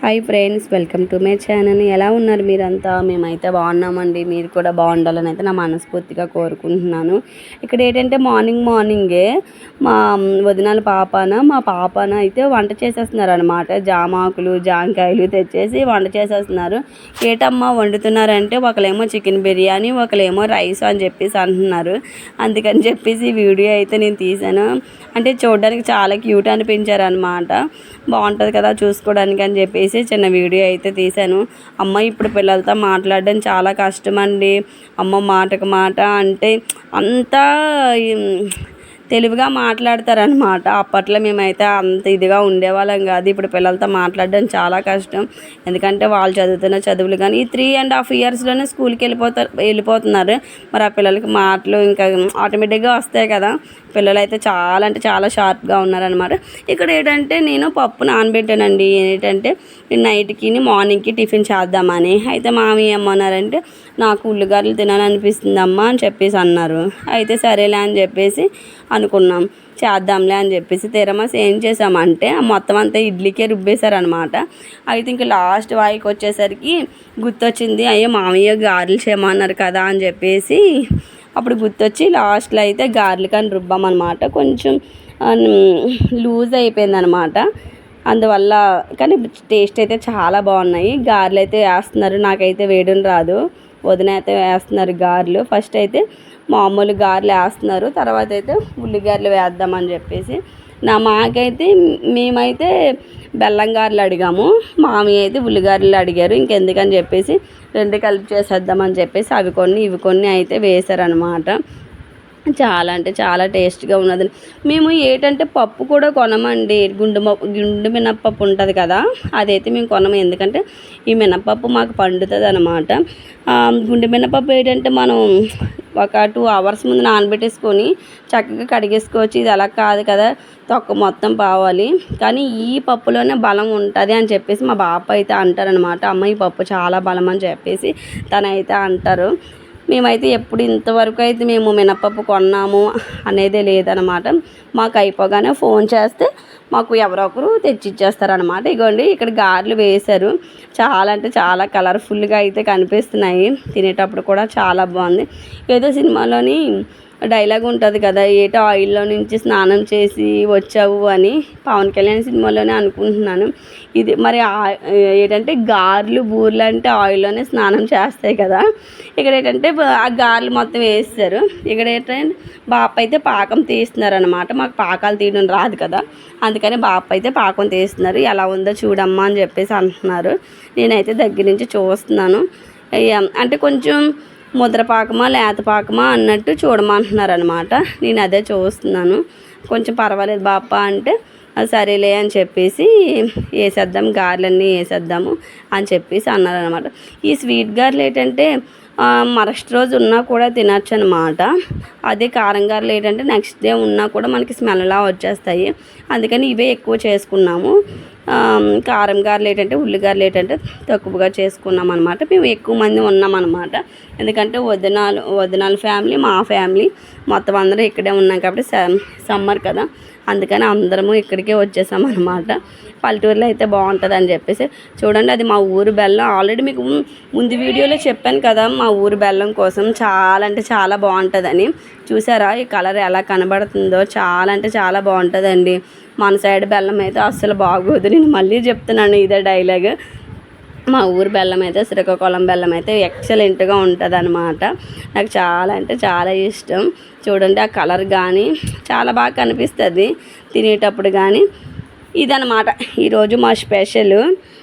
Hi friends welcome to my channel ఎలా ఉన్నారు మీరంతా? మేమైతే బాగున్నామండి. మీరు కూడా బాగుండాలని అయితే నా మనస్ఫూర్తిగా కోరుకుంటున్నాను. ఇక్కడ ఏంటంటే మార్నింగ్ మార్నింగే మా వదినాల పాపన మా పాపన అయితే వంట చేసేస్తున్నారు అనమాట జామాకులు జాంకాయలు తెచ్చేసి వంట చేసేస్తున్నారు. ఏటమ్మా వండుతున్నారంటే ఒకలేమో చికెన్ బిర్యానీ ఒకలేమో రైస్ అని చెప్పేసి అంటున్నారు. అందుకని చెప్పేసి వీడియో అయితే నేను తీసాను అంటే చూడడానికి చాలా క్యూట్ అనిపించారు అనమాట బాగుంటుంది కదా చూసుకోవడానికి అని చెప్పేసి చిన్న వీడియో అయితే తీశాను. అమ్మ ఇప్పుడు పిల్లలతో మాట్లాడడం చాలా కష్టం అండి అమ్మ మాటకు మాట అంటే అంతా తెలివిగా మాట్లాడతారనమాట అప్పట్లో మేమైతే అంత ఇదిగా ఉండేవాళ్ళం కాదు. ఇప్పుడు పిల్లలతో మాట్లాడడం చాలా కష్టం. ఎందుకంటే వాళ్ళు చదువుతున్న చదువులు కానీ ఈ త్రీ అండ్ హాఫ్ ఇయర్స్లోనే స్కూల్కి వెళ్ళిపోతారు వెళ్ళిపోతున్నారు. మరి ఆ పిల్లలకి మాటలు ఇంకా ఆటోమేటిక్గా వస్తాయి కదా. పిల్లలు అయితే చాలా అంటే చాలా షార్ప్గా ఉన్నారనమాట ఇక్కడ ఏంటంటే నేను పప్పు నానబెట్టానండి. ఏంటంటే నైట్కి మార్నింగ్కి టిఫిన్ చేద్దామని. అయితే మామి ఏమన్నారంటే నాకు ఉల్లిగడ్డలు తినాలనిపిస్తుందమ్మా అని చెప్పేసి అన్నారు. అయితే సరేలే అని చెప్పేసి అనుకున్నాం. చేద్దాంలే అని చెప్పేసి తెరమాస్ ఏం చేసామంటే మొత్తం అంతా ఇడ్లీకే రుబ్బేశారనమాట అయితే ఇంక లాస్ట్ వాయికి వచ్చేసరికి గుర్తొచ్చింది అయ్యో మామయ్య గారెలు చేయమన్నారు కదా అని చెప్పేసి అప్పుడు గుర్తొచ్చి లాస్ట్లో అయితే గార్లిక్ అని రుబ్బామన్నమాట. కొంచెం లూజ్ అయిపోయిందనమాట అందువల్ల కానీ టేస్ట్ అయితే చాలా బాగున్నాయి. గారెలు అయితే వేస్తున్నారు. నాకైతే వేయడం రాదు. వదిన అయితే వేస్తున్నారు గారెలు. ఫస్ట్ అయితే మామూలు గారెలు వేస్తున్నారు. తర్వాత అయితే ఉల్లిగారెలు వేద్దామని చెప్పేసి నా మాకైతే మేమైతే బెల్లం గారెలు అడిగాము. మామి అయితే ఉల్లిగారెలు అడిగారు. ఇంకెందుకని చెప్పేసి రెండు కలిపి చేసేద్దామని చెప్పేసి అవి కొన్ని ఇవి కొన్ని అయితే వేశారనమాట చాలా అంటే చాలా టేస్ట్గా ఉన్నది. మేము ఏంటంటే పప్పు కూడా కొనమండి. గుండు గుండు మినప్పప్పు ఉంటుంది కదా అదైతే మేము కొనము. ఎందుకంటే ఈ మినప్పప్పు మాకు పండుతుంది అనమాట గుండు మినపప్పు ఏంటంటే మనం ఒక టూ అవర్స్ ముందు నానబెట్టేసుకొని చక్కగా కడిగేసుకోవచ్చు. ఇది అలా కాదు కదా తొక్క మొత్తం పోవాలి. కానీ ఈ పప్పులోనే బలం ఉంటుంది అని చెప్పేసి మా బాప అయితే అంటారనమాట అమ్మ ఈ పప్పు చాలా బలం అని చెప్పేసి తనైతే అంటారు. మేమైతే ఎప్పుడు ఇంతవరకు అయితే మేము మినపప్పు కొన్నాము అనేదే లేదనమాట మాకు అయిపోగానే ఫోన్ చేస్తే మాకు ఎవరో ఒకరు తెచ్చిచ్చేస్తారనమాట ఇగోండి ఇక్కడ గారెలు వేశారు. చాలా అంటే చాలా కలర్ఫుల్గా అయితే కనిపిస్తున్నాయి. తినేటప్పుడు కూడా చాలా బాగుంది. ఏదో సినిమాలోని డైలాగ్ ఉంటుంది కదా ఏటో ఆయిల్లో నుంచి స్నానం చేసి వచ్చావు అని పవన్ కళ్యాణ్ సినిమాలోనే అనుకుంటున్నాను. ఇది మరి ఏంటంటే గార్లు బూర్లు అంటే ఆయిల్లోనే స్నానం చేస్తాయి కదా. ఇక్కడ ఏంటంటే ఆ గార్లు మొత్తం వేస్తారు. ఇక్కడ ఏంటంటే బాప అయితే పాకం తీస్తున్నారు అనమాట మాకు పాకాలు తీయడం రాదు కదా. అందుకని బాప అయితే పాకం తీస్తున్నారు. ఎలా ఉందో చూడమ్మా అని చెప్పేసి అంటున్నారు. నేనైతే దగ్గర నుంచి చూస్తున్నాను. అంటే కొంచెం ముద్ర పాకమా లేత పాకమా అన్నట్టు చూడమంటున్నారు అనమాట నేను అదే చూస్తున్నాను. కొంచెం పర్వాలేదు బాప్ప అంటే సరేలే అని చెప్పేసి వేసేద్దాం గారెలన్నీ వేసేద్దాము అని చెప్పేసి అన్నారనమాట ఈ స్వీట్ గారెలు ఏంటంటే మరస్ట్ రోజు ఉన్నా కూడా తినచ్చు అనమాట అదే కారం గారెలు ఏంటంటే నెక్స్ట్ డే ఉన్నా కూడా మనకి స్మెల్లా వచ్చేస్తాయి. అందుకని ఇవే ఎక్కువ చేసుకున్నాము. కారం గారెలు ఏంటంటే ఉల్లిగారెలు ఏంటంటే తక్కువగా చేసుకున్నాం అనమాట మేము ఎక్కువ మంది ఉన్నాం అనమాట ఎందుకంటే వదినాలు వదినాల ఫ్యామిలీ మా ఫ్యామిలీ మొత్తం అందరూ ఇక్కడే ఉన్నాం కాబట్టి సమ్మర్ కదా. అందుకని అందరము ఇక్కడికే వచ్చేసాం అనమాట పల్లెటూరులో అయితే బాగుంటుంది అని చెప్పేసి. చూడండి అది మా ఊరు బెల్లం. ఆల్రెడీ మీకు ముందు వీడియోలో చెప్పాను కదా మా ఊరు బెల్లం కోసం చాలా అంటే చాలా బాగుంటుందని. చూసారా ఈ కలర్ ఎలా కనబడుతుందో? చాలా అంటే చాలా బాగుంటుందండి. మన సైడ్ బెల్లం అయితే అస్సలు బాగోదు. నేను మళ్ళీ చెప్తున్నాను ఇదే డైలాగ్ మా ఊరు బెల్లం అయితే శ్రీకాకుళం బెల్లం అయితే ఎక్సలెంట్గా ఉంటుంది అనమాట నాకు చాలా అంటే చాలా ఇష్టం. చూడండి ఆ కలర్ కానీ చాలా బాగా కనిపిస్తుంది తినేటప్పుడు కానీ ఇదనమాట ఈరోజు మా స్పెషల్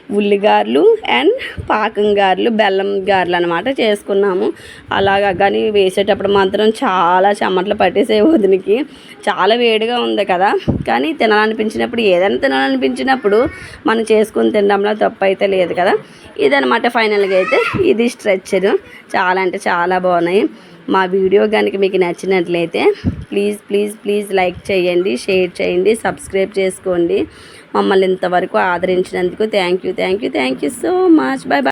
ఉల్లిగారులు అండ్ పాకం గారెలు బెల్లం గారెలు అనమాట చేసుకున్నాము. అలాగా కానీ వేసేటప్పుడు మాత్రం చాలా చెమటలు పట్టేసే వదినికి. చాలా వేడిగా ఉంది కదా. కానీ తినాలనిపించినప్పుడు ఏదైనా తినాలనిపించినప్పుడు మనం చేసుకుని తినడంలో తప్పు అయితే లేదు కదా. ఇదనమాట ఫైనల్గా అయితే ఇది స్ట్రెచ్చర్. చాలా అంటే చాలా బాగున్నాయి. మా వీడియో కనుక మీకు నచ్చినట్లయితే ప్లీజ్ ప్లీజ్ ప్లీజ్ లైక్ చేయండి షేర్ చేయండి సబ్స్క్రైబ్ చేసుకోండి. మమ్మల్ని ఇంతవరకు ఆదరించినందుకు thank you thank you thank you so much bye bye